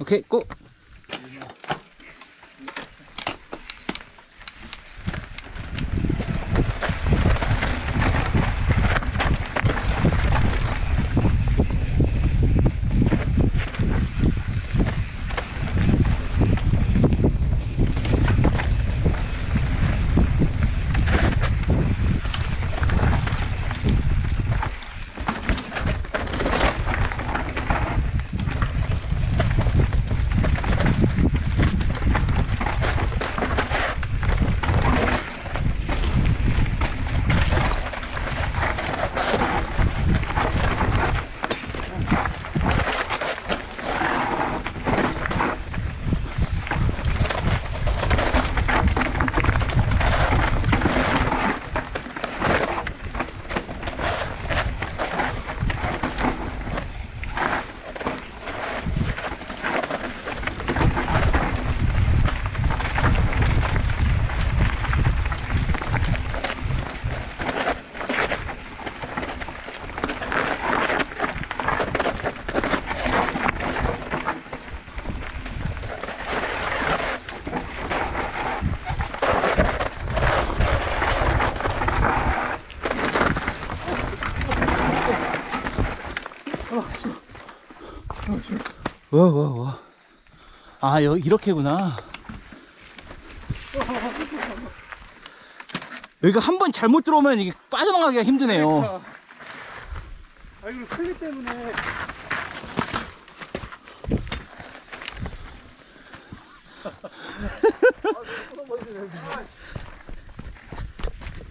오케 와, 와, 와. 아, 여기 이렇게구나. 여기가 한 번 잘못 들어오면 이게 빠져나가기가 힘드네요. 아 이거 클리 때문에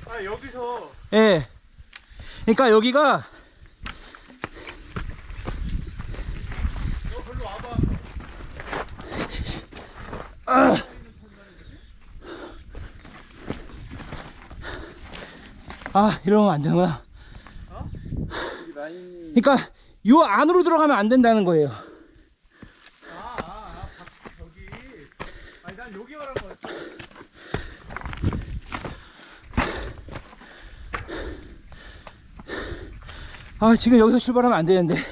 아 여기서 예. 그러니까 여기가 너 별로 와봐 아, 이러면 안 라인이 그러니까 요 안으로 들어가면 안 된다는 거예요. 아, 지금 여기서 출발하면 안 되는데.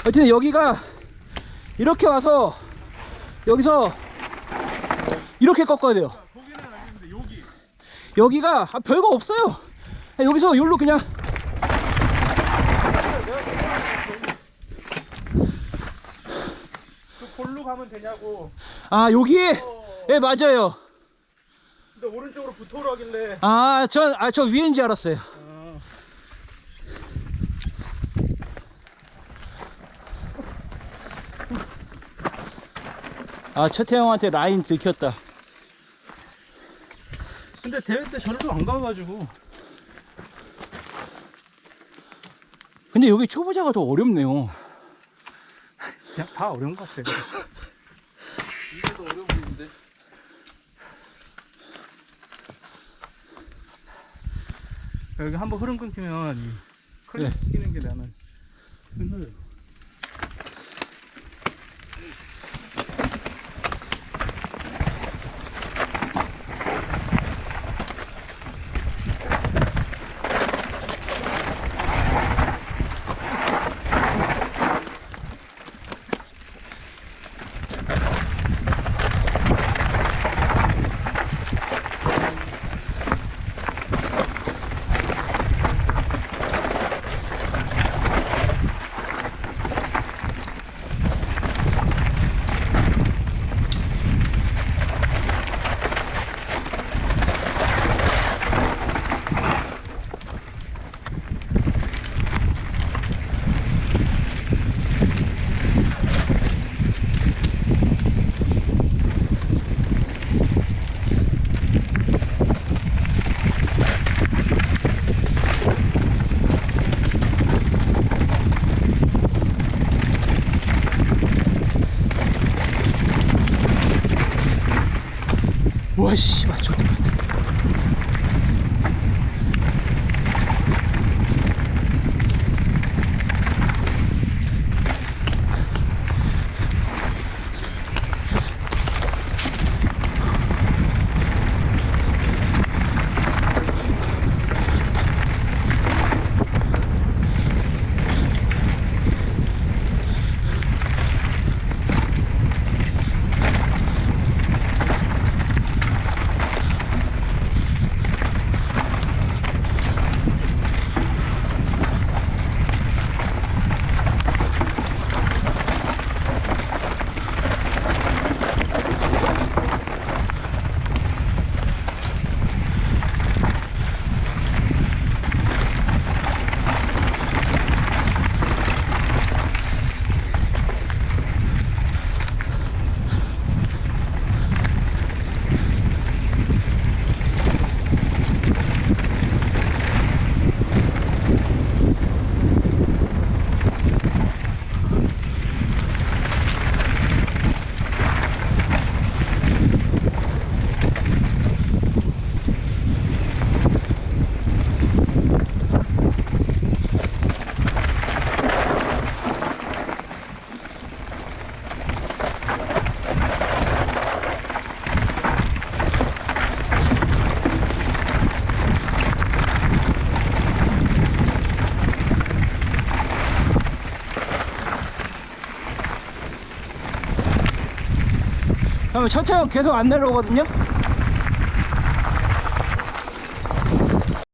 어쨌든 여기가 이렇게 와서 여기서 이렇게 꺾어야 돼요. 여기 여기가 아, 별거 없어요. 아, 여기서 여기로 그냥 그 볼로 가면 되냐고 아 여기 어, 예 맞아요. 근데 오른쪽으로 붙어로 하길래 아전아저 위인 줄 알았어요. 아 최태형한테 라인 들켰다. 근데 대회 때 저를 안 가가지고 근데 여기 초보자가 더 어렵네요. 그냥 다 어려운 것 같아요 이게 더 어려워 보이는데 여기 한번 흐름 끊기면 이 클릭 네. 끼는 게 나는 힘들어요 씨발 저같 그러면 천천히 계속 안 내려오거든요